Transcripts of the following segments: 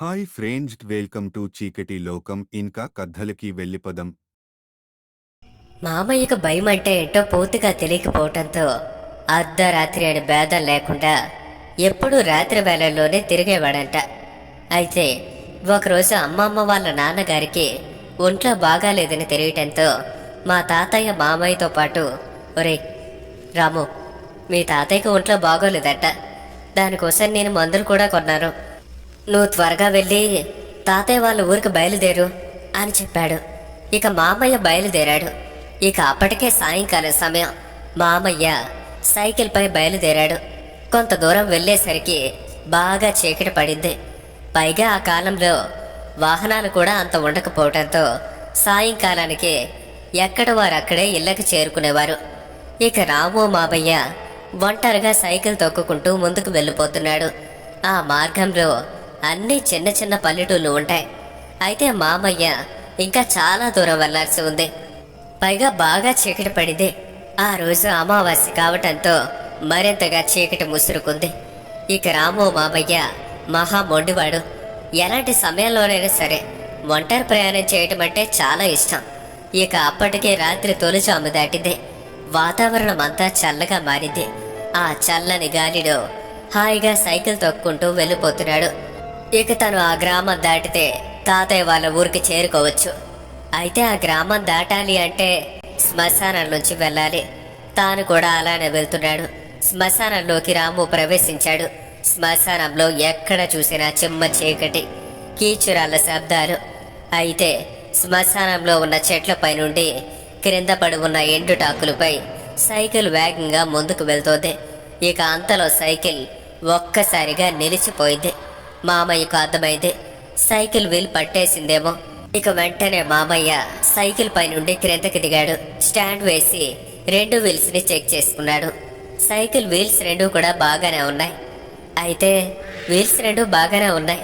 Hi friends welcome to చీకటి లోకం. ఇంకా కథలకి వెళ్ళిపదం మామయ్యకు భయం అంటే ఏంటో పూర్తిగా తెలియకపోవటంతో అర్ధరాత్రి అని భేదం లేకుండా ఎప్పుడూ రాత్రి వేళల్లోనే తిరిగేవాడంట. అయితే ఒకరోజు అమ్మమ్మ వాళ్ళ నాన్నగారికి ఒంట్లో బాగాలేదని తెలియటంతో మా తాతయ్య మామయ్యతో పాటు ఒరే రాము మీ తాతయ్యకు ఒంట్లో బాగోలేదట. దానికోసం నేను మందులు కూడా కొన్నాను. నువ్వు త్వరగా వెళ్ళి తాతయ్య వాళ్ళ ఊరికి బయలుదేరు అని చెప్పాడు. ఇక మామయ్య బయలుదేరాడు. ఇక అప్పటికే సాయంకాలం సమయం. మామయ్య సైకిల్పై బయలుదేరాడు. కొంత దూరం వెళ్ళేసరికి బాగా చీకటి పడింది. పైగా ఆ కాలంలో వాహనాలు కూడా అంత ఉండకపోవడంతో సాయంకాలానికి ఎక్కడ వారు అక్కడే ఇళ్ళకి చేరుకునేవారు. ఇక రాము మామయ్య ఒంటరిగా సైకిల్ తొక్కుకుంటూ ముందుకు వెళ్ళిపోతున్నాడు. ఆ మార్గంలో అన్ని చిన్న చిన్న పల్లెటూళ్ళు ఉంటాయి. అయితే మామయ్య ఇంకా చాలా దూరం వెళ్ళాల్సి ఉంది. పైగా బాగా చీకటి పడింది. ఆ రోజు అమావాస్య కావటంతో మరింతగా చీకటి ముసురుకుంది. ఇక రాము మామయ్య మహా మొండివాడు. ఎలాంటి సమయంలోనైనా సరే ఒంటరి ప్రయాణం చేయటం అంటే చాలా ఇష్టం. ఇక అప్పటికే రాత్రి తొలిచాము దాటింది. వాతావరణం అంతా చల్లగా మారింది. ఆ చల్లని గాలిలో హాయిగా సైకిల్ తొక్కుంటూ వెళ్ళిపోతున్నాడు. ఇక తను ఆ గ్రామం దాటితే తాతయ్య వాళ్ళ ఊరికి చేరుకోవచ్చు. అయితే ఆ గ్రామం దాటాలి అంటే శ్మశానం నుంచి వెళ్ళాలి. తాను కూడా అలానే వెళ్తున్నాడు. శ్మశానంలోకి రాము ప్రవేశించాడు. శ్మశానంలో ఎక్కడ చూసినా చిమ్మ చీకటి కీచురాళ్ళ శబ్దాలు. అయితే శ్మశానంలో ఉన్న చెట్లపై నుండి క్రింద పడి ఉన్న ఎండుటాకులపై సైకిల్ వేగంగా ముందుకు వెళ్తోంది. ఇక అంతలో సైకిల్ ఒక్కసారిగా నిలిచిపోయింది. మామయ్యకు అర్థమైంది. సైకిల్ వీల్ పట్టేసిందేమో. ఇక వెంటనే మామయ్య సైకిల్ పై నుండి క్రిందకి దిగాడు. స్టాండ్ వేసి రెండు వీల్స్ని చెక్ చేసుకున్నాడు. సైకిల్ వీల్స్ రెండు కూడా బాగానే ఉన్నాయి. అయితే వీల్స్ రెండు బాగానే ఉన్నాయి.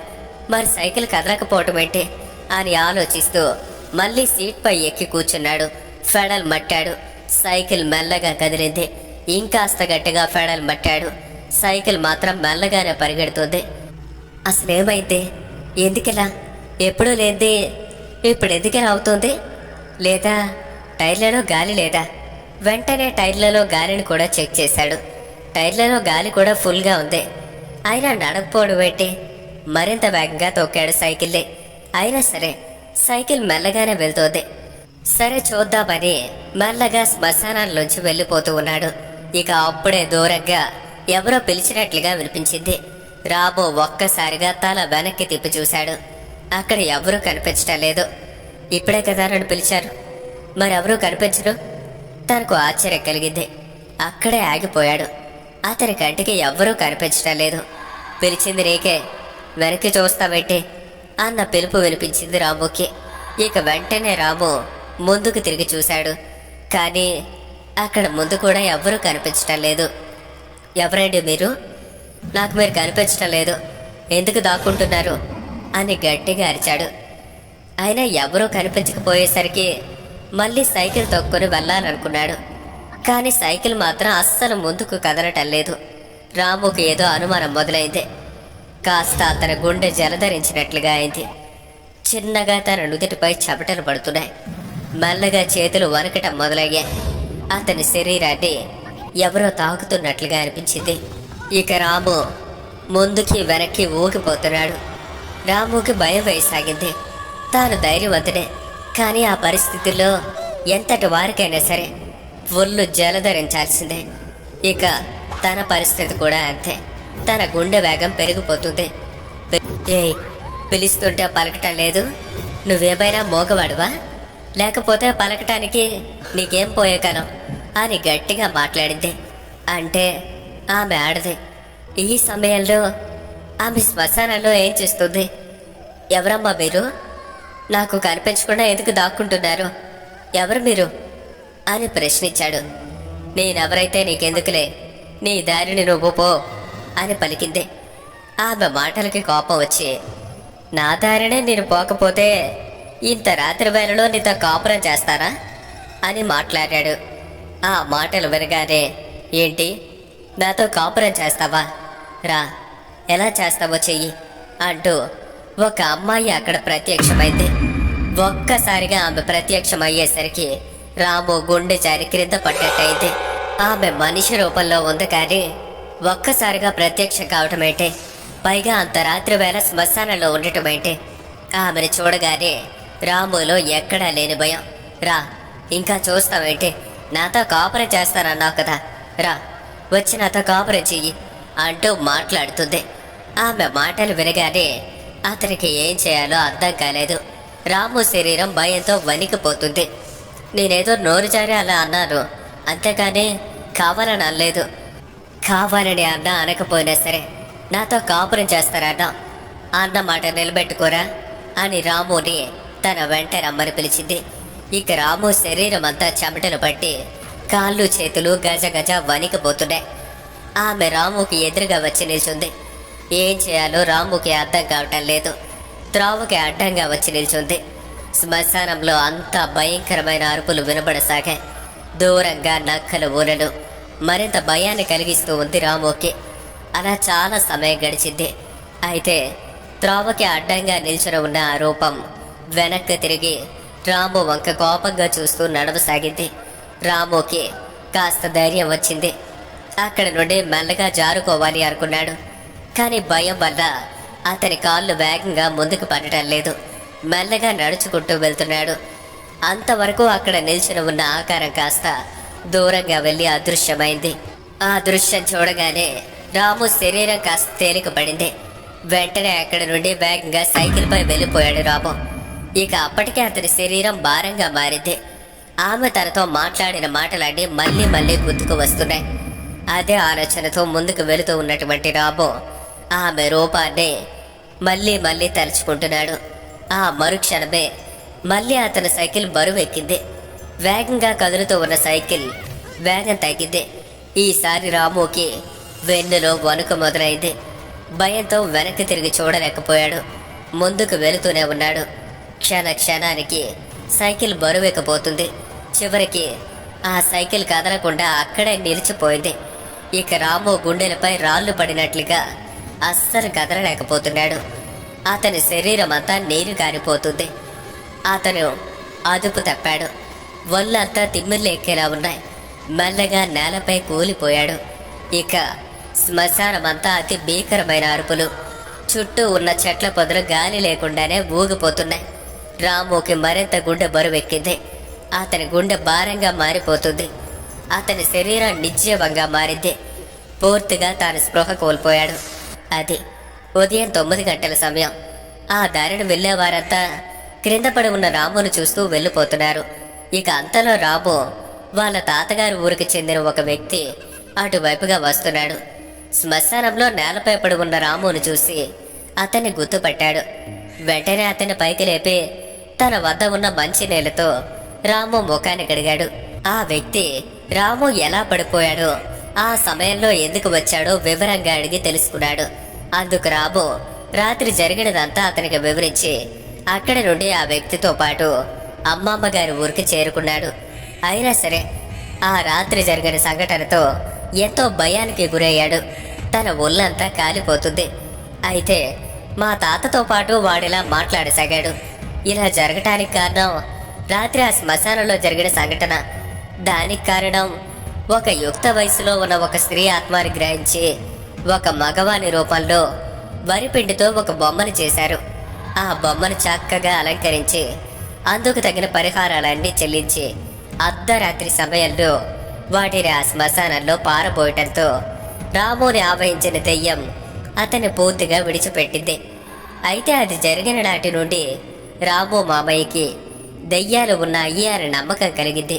మరి సైకిల్ కదలకపోవటం ఏంటి? అని ఆలోచిస్తూ మళ్ళీ సీట్ పై ఎక్కి కూర్చున్నాడు. ఫెడల్ మట్టాడు. సైకిల్ మెల్లగా కదిలింది. ఇంకాస్త గట్టిగా ఫెడల్ మట్టాడు. సైకిల్ మాత్రం మెల్లగానే పరిగెడుతుంది. అసలేమైంది? ఎందుకిలా? ఎప్పుడూ లేనిది ఇప్పుడు ఎందుకిలా అవుతుంది? లేదా టైర్లలో గాలి లేదా? వెంటనే టైర్లలో గాలిని కూడా చెక్ చేశాడు. టైర్లలో గాలి కూడా ఫుల్గా ఉంది. అయినా నడకపోవడం పెట్టి మరింత వేగంగా తొక్కాడు సైకిల్ని. అయినా సరే సైకిల్ మెల్లగానే వెళ్తోంది. సరే చూద్దామని మెల్లగా శ్మశానాల్లోంచి వెళ్ళిపోతూ ఉన్నాడు. ఇక అప్పుడే దూరంగా ఎవరో పిలిచినట్లుగా వినిపించింది. రాబో ఒక్కసారిగా తల వెనక్కి తిప్పి చూశాడు. అక్కడ ఎవరూ కనిపించటం లేదు. ఇప్పుడే కదా నన్ను పిలిచారు. మరెవరూ కనిపించరు. తనకు ఆశ్చర్యం కలిగింది. అక్కడే ఆగిపోయాడు. అతని కంటికి ఎవ్వరూ కనిపించటం లేదు. పిలిచింది నీకే. వెనక్కి చూస్తావేంటి? అన్న పిలుపు వినిపించింది రాముకి. ఇక వెంటనే రాము ముందుకు తిరిగి చూశాడు. కానీ అక్కడ ముందు కూడా ఎవ్వరూ కనిపించటం లేదు. ఎవరండి మీరు? నాకు మీరు కనిపించటం లేదు. ఎందుకు దాక్కుంటున్నారు? అని గట్టిగా అరిచాడు. అయినా ఎవరూ కనిపించకపోయేసరికి మళ్ళీ సైకిల్ తొక్కుని వెళ్ళాలనుకున్నాడు. కానీ సైకిల్ మాత్రం అస్సలు ముందుకు కదలటం లేదు. రాముకు ఏదో అనుమానం మొదలైంది. కాస్త అతని గుండె జలధరించినట్లుగా అయింది. చిన్నగా తన నుదుటిపై చెమటలు పడుతున్నాయి. మెల్లగా చేతులు వనకటం మొదలయ్యాయి. అతని శరీరాన్ని ఎవరో తాకుతున్నట్లుగా అనిపించింది. ఇక రాము ముందుకి వెనక్కి ఊగిపోతున్నాడు. రాముకి భయం వేయసాగింది. తాను ధైర్యవంతుడే. కానీ ఆ పరిస్థితుల్లో ఎంతటి వారికైనా సరే ఒళ్ళు జలధరించాల్సిందే ఇక తన పరిస్థితి కూడా అంతే. తన గుండె వేగం పెరిగిపోతుంది. ఏయ్ పిలుస్తుంటే పలకటం లేదు. నువ్వేమైనా మోగవాడువా? లేకపోతే పలకటానికి నీకేం పోయే కలం అని గట్టిగా మాట్లాడింది. అంటే ఆమె ఆడదే ఈ సమయంలో ఆమె శ్మశానంలో ఏం చేస్తుంది? ఎవరమ్మా మీరు? నాకు కనిపించకుండా ఎందుకు దాక్కుంటున్నారు? ఎవరు మీరు? అని ప్రశ్నించాడు. నేనెవరైతే నీకెందుకులే? నీ దారిని నువ్వు పో అని పలికింది. ఆమె మాటలకి కోపం వచ్చి నా దారినే నేను పోకపోతే ఇంత రాత్రి వేళలో నీతో కాపురం చేస్తారా? అని మాట్లాడాడు. ఆ మాటలు వినగానే ఏంటి? నాతో కాపురం చేస్తావా? రా ఎలా చేస్తావో చెయ్యి అంటూ ఒక అమ్మాయి అక్కడ ప్రత్యక్షమైంది ఒక్కసారిగా ఆమె ప్రత్యక్షమయ్యేసరికి రాము గుండె జారి క్రింద పడ్డట్టయింది. ఆమె మనిషి రూపంలో ఉంది కానీ ఒక్కసారిగా ప్రత్యక్షం కావటమేంటి? పైగా అంత రాత్రి వేళ శ్మశానంలో ఉండటమేంటి? ఆమెను చూడగానే రాములో ఎక్కడా లేని భయం. రా ఇంకా చూస్తావేంటి? నాతో కాపురం చేస్తానన్నావు కదా. రా. వచ్చి నాతో కాపురం చెయ్యి అంటూ మాట్లాడుతుంది. ఆమె మాటలు వినగానే అతనికి ఏం చేయాలో అర్థం కాలేదు. రాము శరీరం భయంతో వణికిపోతుంది. నేనేదో నోరు జారి అలా అన్నాను. అంతేకాని కావాలని అనలేదు. కావాలని అన్న అనకపోయినా సరే నాతో కాపురం చేస్తారన్నా. అన్న మాట నిలబెట్టుకోరా అని రాముని తన వెంట రమ్మని పిలిచింది. ఇక రాము శరీరం అంతా చెమటలు పట్టి కాళ్ళు చేతులు గజ గజ వణికిపోతున్నాయి. ఆమె రాముకి ఎదురుగా వచ్చి నిల్చుంది. ఏం చేయాలో రాముకి అర్థం కావటం లేదు. త్రావుకి అడ్డంగా వచ్చి నిల్చుంది. శ్మశానంలో అంతా భయంకరమైన అరుపులు వినబడసాగాయి. దూరంగా నక్కలు ఊరలు. మరింత భయాన్ని కలిగిస్తూ ఉంది రాముకి. అలా చాలా సమయం గడిచింది. అయితే త్రావకి అడ్డంగా నిల్చుని ఉన్న ఆ రూపం వెనక్కి తిరిగి రాము వంక కోపంగా చూస్తూ నడవసాగింది. రాముకి కాస్త ధైర్యం వచ్చింది. అక్కడ నుండి మెల్లగా జారుకోవాలి అనుకున్నాడు. కానీ భయం వల్ల అతని కాళ్ళు వేగంగా ముందుకు పడటం లేదు. మెల్లగా నడుచుకుంటూ వెళ్తున్నాడు. అంతవరకు అక్కడ నిల్చుని ఉన్న ఆకారం కాస్త దూరంగా వెళ్ళి అదృశ్యమైంది. ఆ దృశ్యం చూడగానే రాము శరీరం కాస్త తేలిక పడింది వెంటనే అక్కడి నుండి వేగంగా సైకిల్పై వెళ్ళిపోయాడు రాము. ఇక అప్పటికే అతని శరీరం భారంగా మారింది. ఆమె తనతో మాట్లాడిన మాటలన్నీ మళ్ళీ మళ్ళీ గుర్తుకు వస్తున్నాయి. అదే ఆలోచనతో ముందుకు వెళుతూ ఉన్నటువంటి రాము ఆమె రూపాన్ని మళ్ళీ మళ్ళీ తలుచుకుంటున్నాడు. ఆ మరుక్షణమే మళ్ళీ అతని సైకిల్ బరువెక్కింది. వేగంగా కదులుతూ ఉన్న సైకిల్ వేగం తగ్గింది. ఈసారి రాముకి వెన్నులో వణుకు మొదలైంది. భయంతో వెనక్కి తిరిగి చూడలేకపోయాడు. ముందుకు వెళుతూనే ఉన్నాడు. క్షణ క్షణానికి సైకిల్ బరువెక్కపోతుంది. చివరికి ఆ సైకిల్ కదలకుండా అక్కడే నిలిచిపోయింది. ఇక రాము గుండెలపై రాళ్ళు పడినట్లుగా అస్సలు కదలలేకపోతున్నాడు. అతని శరీరం అంతా నీరు కారిపోతుంది. అతను అదుపు తప్పాడు. ఒళ్ళంతా తిమ్మిర్లు ఎక్కేలా ఉన్నాయి. మెల్లగా నేలపై కూలిపోయాడు. ఇక శ్మశానమంతా అతి భీకరమైన అరుపులు. చుట్టూ ఉన్న చెట్ల పొదలు గాలి లేకుండానే ఊగిపోతున్నాయి. రాముకి మరింత గుండె బరువెక్కింది. అతని గుండె భారంగా మారిపోతుంది. అతని శరీరం నిర్జీవంగా మారింది. పూర్తిగా తాను స్పృహ కోల్పోయాడు. అది ఉదయం తొమ్మిది గంటల సమయం. ఆ దారిని వెళ్ళేవారంతా క్రింద పడి ఉన్న రామును చూస్తూ వెళ్ళిపోతున్నారు. ఇక అంతలో రాము వాళ్ళ తాతగారి ఊరికి చెందిన ఒక వ్యక్తి అటువైపుగా వస్తున్నాడు. శ్మశానంలో నేలపై పడి ఉన్న రామును చూసి అతన్ని గుర్తుపట్టాడు. వెంటనే అతన్ని పైకి లేపి తన వద్ద ఉన్న మంచి నేలతో రాము ముఖాన్ని కడిగాడు. ఆ వ్యక్తి రాము ఎలా పడిపోయాడో ఆ సమయంలో ఎందుకు వచ్చాడో వివరంగా అడిగి తెలుసుకున్నాడు. అందుకు రాము రాత్రి జరిగినదంతా అతనికి వివరించి అక్కడి నుండి ఆ వ్యక్తితో పాటు అమ్మమ్మ గారి ఊరికి చేరుకున్నాడు. అయినా సరే ఆ రాత్రి జరిగిన సంఘటనతో ఎంతో భయానికి గురయ్యాడు. తన ఒళ్ళంతా కాలిపోతుంది. అయితే మా తాతతో పాటు వాడిలా మాట్లాడసాగాడు. ఇలా జరగటానికి కారణం రాత్రి ఆ శ్మశానంలో జరిగిన సంఘటన. దానికి కారణం ఒక యుక్త వయసులో ఉన్న ఒక స్త్రీ ఆత్మాని గ్రహించి ఒక మగవాని రూపంలో వరిపిండితో ఒక బొమ్మను చేశారు. ఆ బొమ్మను చక్కగా అలంకరించి అందుకు తగిన పరిహారాలన్నీ చెల్లించి అర్ధరాత్రి సమయంలో వాటిని ఆ శ్మశానంలో పారబోయటంతో రాముని ఆవహించిన దెయ్యం అతన్ని పూర్తిగా విడిచిపెట్టింది. అయితే అది జరిగిన నాటి నుండి రాము మామయ్యకి దెయ్యాలు ఉన్నాయి అనే నమ్మకం కలిగింది.